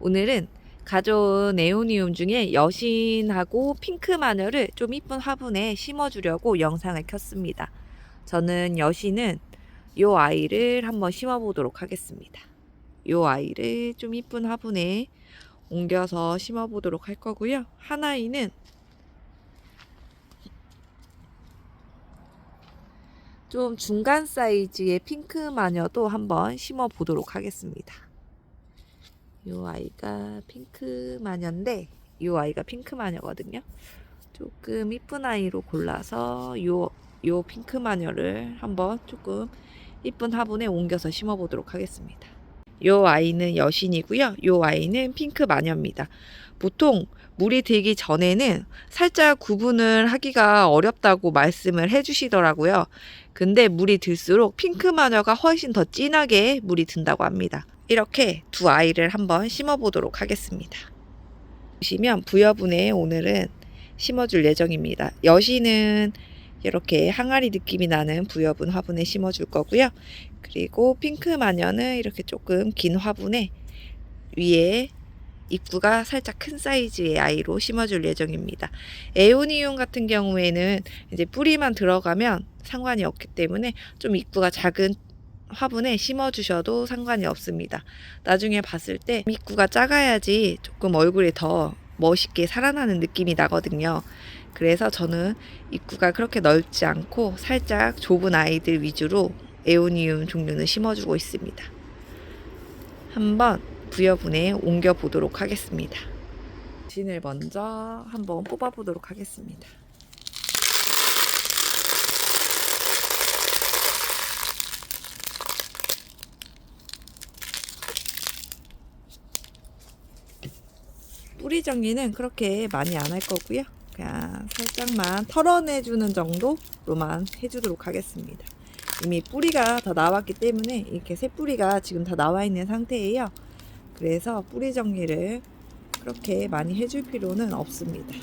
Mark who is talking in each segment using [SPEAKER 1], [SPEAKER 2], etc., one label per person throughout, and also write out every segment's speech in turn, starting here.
[SPEAKER 1] 오늘은 가져온 에오니움 중에 여신하고 핑크 마녀를 좀 이쁜 화분에 심어주려고 영상을 켰습니다. 저는 여신은 요 아이를 한번 심어보도록 하겠습니다. 요 아이를 좀 이쁜 화분에 옮겨서 심어보도록 할 거고요. 한 아이는 좀 중간 사이즈의 핑크 마녀도 한번 심어 보도록 하겠습니다. 요 아이가 핑크 마녀인데 요 아이가 핑크 마녀거든요. 조금 이쁜 아이로 골라서 요, 요 핑크 마녀를 한번 조금 이쁜 화분에 옮겨서 심어 보도록 하겠습니다. 요 아이는 여신이고요. 요 아이는 핑크 마녀입니다. 보통 물이 들기 전에는 살짝 구분을 하기가 어렵다고 말씀을 해주시더라고요. 근데 물이 들수록 핑크 마녀가 훨씬 더 진하게 물이 든다고 합니다. 이렇게 두 아이를 한번 심어 보도록 하겠습니다. 보시면 부여분에 오늘은 심어줄 예정입니다. 여신은 이렇게 항아리 느낌이 나는 부여분 화분에 심어줄 거고요. 그리고 핑크 마녀는 이렇게 조금 긴 화분에 위에 입구가 살짝 큰 사이즈의 아이로 심어줄 예정입니다. 에오니움 같은 경우에는 이제 뿌리만 들어가면 상관이 없기 때문에 좀 입구가 작은 화분에 심어주셔도 상관이 없습니다. 나중에 봤을 때 입구가 작아야지 조금 얼굴이 더 멋있게 살아나는 느낌이 나거든요. 그래서 저는 입구가 그렇게 넓지 않고 살짝 좁은 아이들 위주로 에오니움 종류는 심어주고 있습니다. 한번 부여분에 옮겨 보도록 하겠습니다. 진을 먼저 한번 뽑아 보도록 하겠습니다. 뿌리 정리는 그렇게 많이 안 할 거고요. 그냥 살짝만 털어내주는 정도로만 해주도록 하겠습니다. 이미 뿌리가 다 나왔기 때문에 이렇게 새 뿌리가 지금 다 나와 있는 상태예요. 그래서 뿌리 정리를 그렇게 많이 해줄 필요는 없습니다.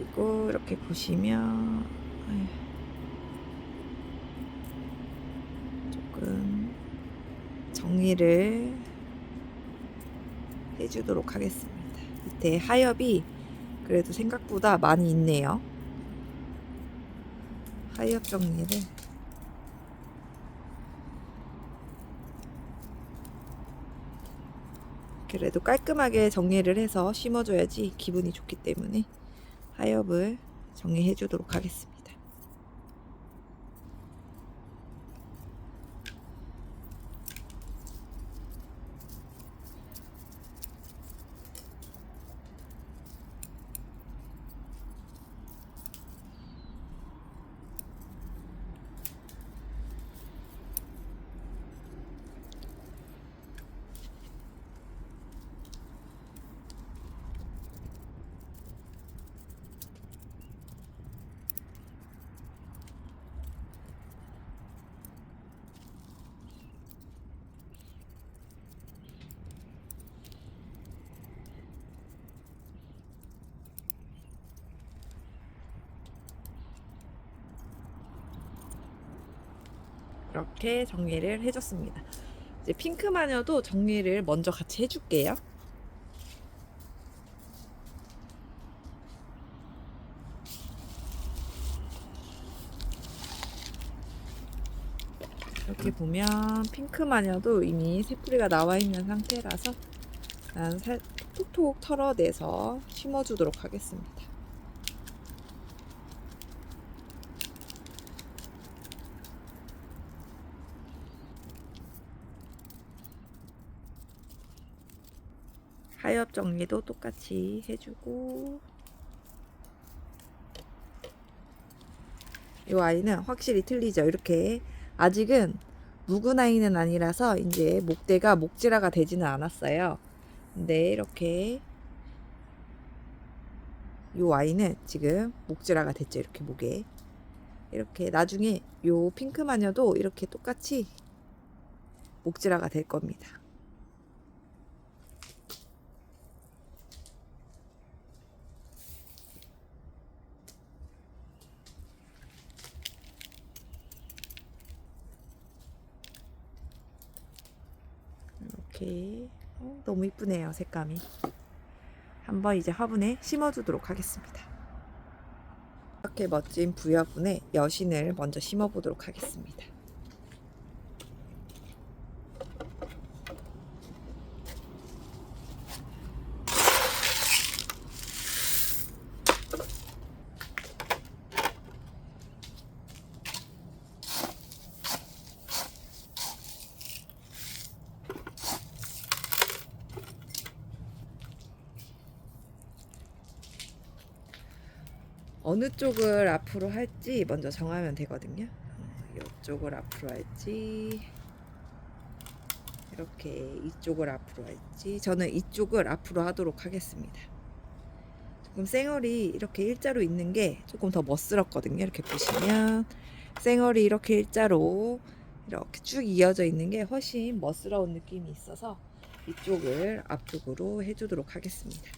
[SPEAKER 1] 그리고 이렇게 보시면 조금 정리를 해주도록 하겠습니다. 밑에 하엽이 그래도 생각보다 많이 있네요. 하엽 정리를 그래도 깔끔하게 정리를 해서 심어줘야지 기분이 좋기 때문에 하엽을 정리해 주도록 하겠습니다. 이렇게 정리를 해줬습니다. 이제 핑크 마녀도 정리를 먼저 같이 해줄게요. 이렇게 보면 핑크 마녀도 이미 새뿌리가 나와 있는 상태라서 난 살, 톡톡 털어내서 심어주도록 하겠습니다. 하엽 정리도 똑같이 해주고 이 아이는 확실히 틀리죠. 이렇게 아직은 묵은 아이는 아니라서 이제 목대가 목질화가 되지는 않았어요. 근데 이렇게 요 아이는 지금 목질화가 됐죠. 이렇게 목에. 이렇게 나중에 요 핑크 마녀도 이렇게 똑같이 목질화가 될 겁니다. 이렇게. 어, 너무 이쁘네요 색감이. 한번 이제 화분에 심어주도록 하겠습니다. 이렇게 멋진 부여분에 여신을 먼저 심어보도록 하겠습니다 어느 쪽을 앞으로 할지 먼저 정하면 되거든요. 어, 이쪽을 앞으로 할지 이렇게 이쪽을 앞으로 할지 저는 이쪽을 앞으로 하도록 하겠습니다. 조금 쌩얼이 이렇게 일자로 있는 게 조금 더 멋스럽거든요. 이렇게 보시면 쌩얼이 이렇게 일자로 이렇게 쭉 이어져 있는 게 훨씬 멋스러운 느낌이 있어서 이쪽을 앞쪽으로 해주도록 하겠습니다.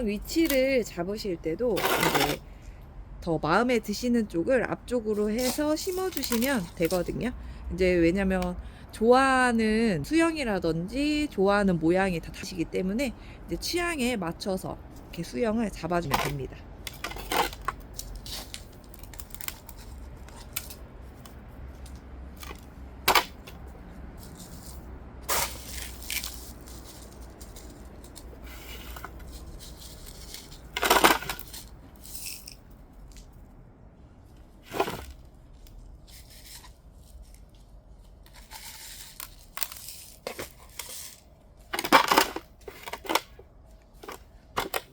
[SPEAKER 1] 수영 위치를 잡으실 때도 이제 더 마음에 드시는 쪽을 앞쪽으로 해서 심어주시면 되거든요. 이제 왜냐면 좋아하는 수영이라든지 좋아하는 모양이 다 다시기 때문에 이제 취향에 맞춰서 이렇게 수영을 잡아주면 됩니다.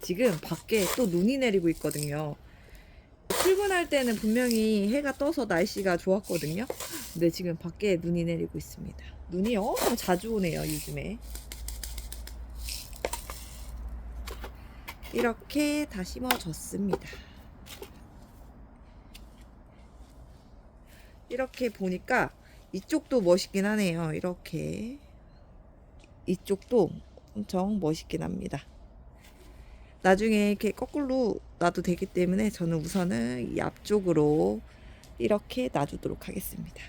[SPEAKER 1] 지금 밖에 또 눈이 내리고 있거든요. 출근할 때는 분명히 해가 떠서 날씨가 좋았거든요. 근데 지금 밖에 눈이 내리고 있습니다. 눈이 너무 자주 오네요, 요즘에. 이렇게 다 심어졌습니다. 이렇게 보니까 이쪽도 멋있긴 하네요. 이렇게. 이쪽도 엄청 멋있긴 합니다. 나중에 이렇게 거꾸로 놔도 되기 때문에 저는 우선은 이 앞쪽으로 이렇게 놔주도록 하겠습니다.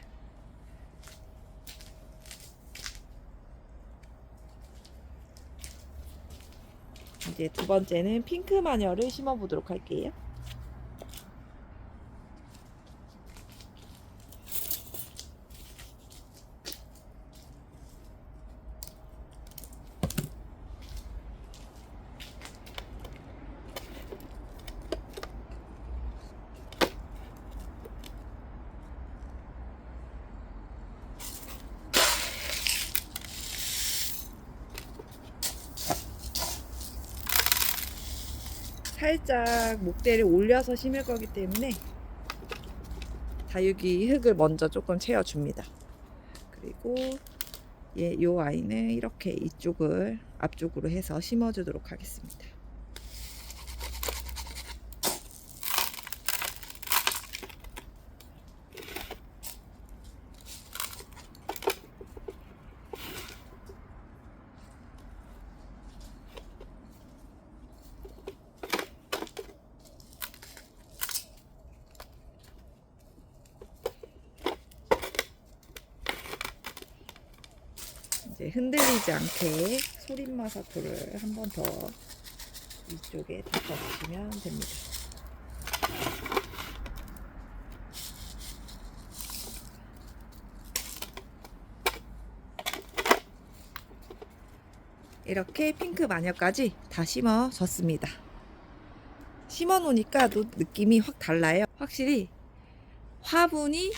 [SPEAKER 1] 이제 두 번째는 핑크 마녀를 심어 보도록 할게요. 살짝 목대를 올려서 심을 거기 때문에 다육이 흙을 먼저 조금 채워줍니다. 그리고 얘, 요 아이는 이렇게 이쪽을 앞쪽으로 해서 심어주도록 하겠습니다. 흔들리지 않게 소림마사토를 한 번 더 이쪽에 덮어주시면 됩니다. 이렇게 핑크 마녀까지 다 심어졌습니다. 심어 놓으니까 또 느낌이 확 달라요. 확실히 화분이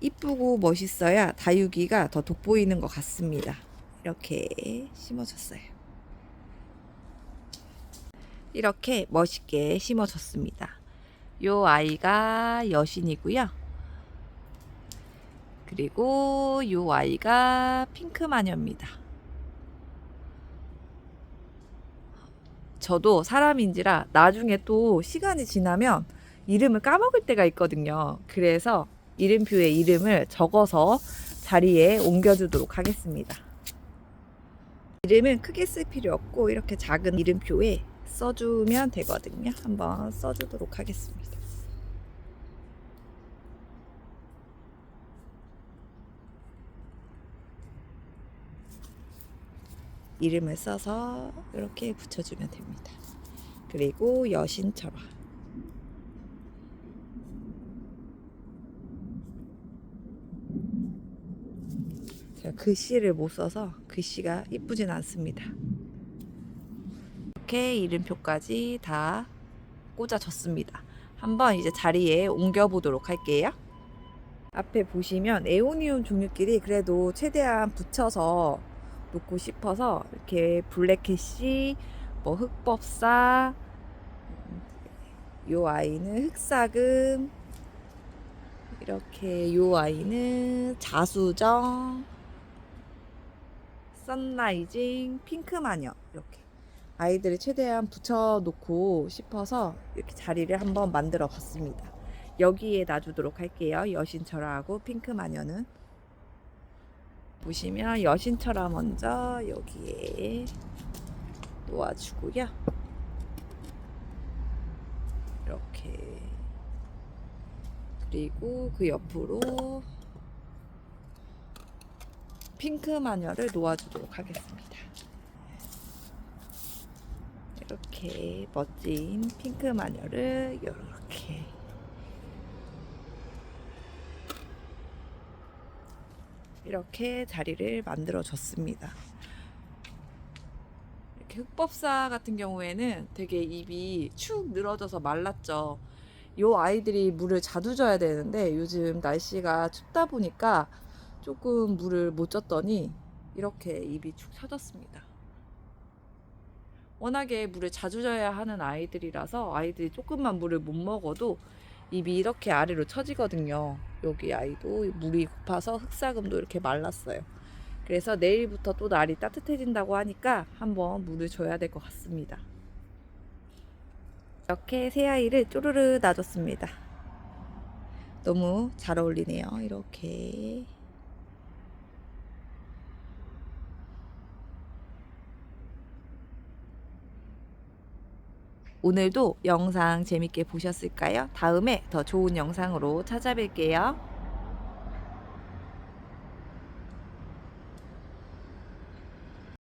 [SPEAKER 1] 이쁘고 멋있어야 다육이가 더 돋보이는 것 같습니다. 이렇게 심어줬어요. 이렇게 멋있게 심어줬습니다. 요 아이가 여신이고요. 그리고 요 아이가 핑크 마녀입니다. 저도 사람인지라 나중에 또 시간이 지나면 이름을 까먹을 때가 있거든요. 그래서 이름표에 이름을 적어서 자리에 옮겨주도록 하겠습니다. 이름은 크게 쓸 필요 없고 이렇게 작은 이름표에 써주면 되거든요. 한번 써주도록 하겠습니다. 이름을 써서 이렇게 붙여주면 됩니다. 그리고 여신처럼 글씨를 못 써서 글씨가 이쁘진 않습니다. 이렇게 이름표까지 다 꽂아졌습니다. 한번 이제 자리에 옮겨 보도록 할게요. 앞에 보시면 에오니움 종류끼리 그래도 최대한 붙여서 놓고 싶어서 이렇게 블랙캐시, 뭐 흑법사, 요 아이는 흑사금, 이렇게 요 아이는 자수정, 선라이징, 핑크 마녀 이렇게 아이들을 최대한 붙여놓고 싶어서 이렇게 자리를 한번 만들어 봤습니다. 여기에 놔주도록 할게요. 여신철하고 핑크 마녀는 보시면 여신철화 먼저 여기에 놓아주고요. 이렇게 그리고 그 옆으로 핑크 마녀를 놓아주도록 하겠습니다. 이렇게 멋진 핑크 마녀를 이렇게 이렇게 자리를 만들어 줬습니다. 이렇게 흑법사 같은 경우에는 되게 입이 축 늘어져서 말랐죠. 요 아이들이 물을 자주 줘야 되는데 요즘 날씨가 춥다 보니까 조금 물을 못 줬더니 이렇게 입이 축 처졌습니다. 워낙에 물을 자주 줘야 하는 아이들이라서 아이들이 조금만 물을 못 먹어도 입이 이렇게 아래로 처지거든요. 여기 아이도 물이 고파서 흑사금도 이렇게 말랐어요. 그래서 내일부터 또 날이 따뜻해진다고 하니까 한번 물을 줘야 될 것 같습니다. 이렇게 새 아이를 쪼르르 놔줬습니다. 너무 잘 어울리네요. 이렇게. 오늘도 영상 재밌게 보셨을까요? 다음에 더 좋은 영상으로 찾아뵐게요.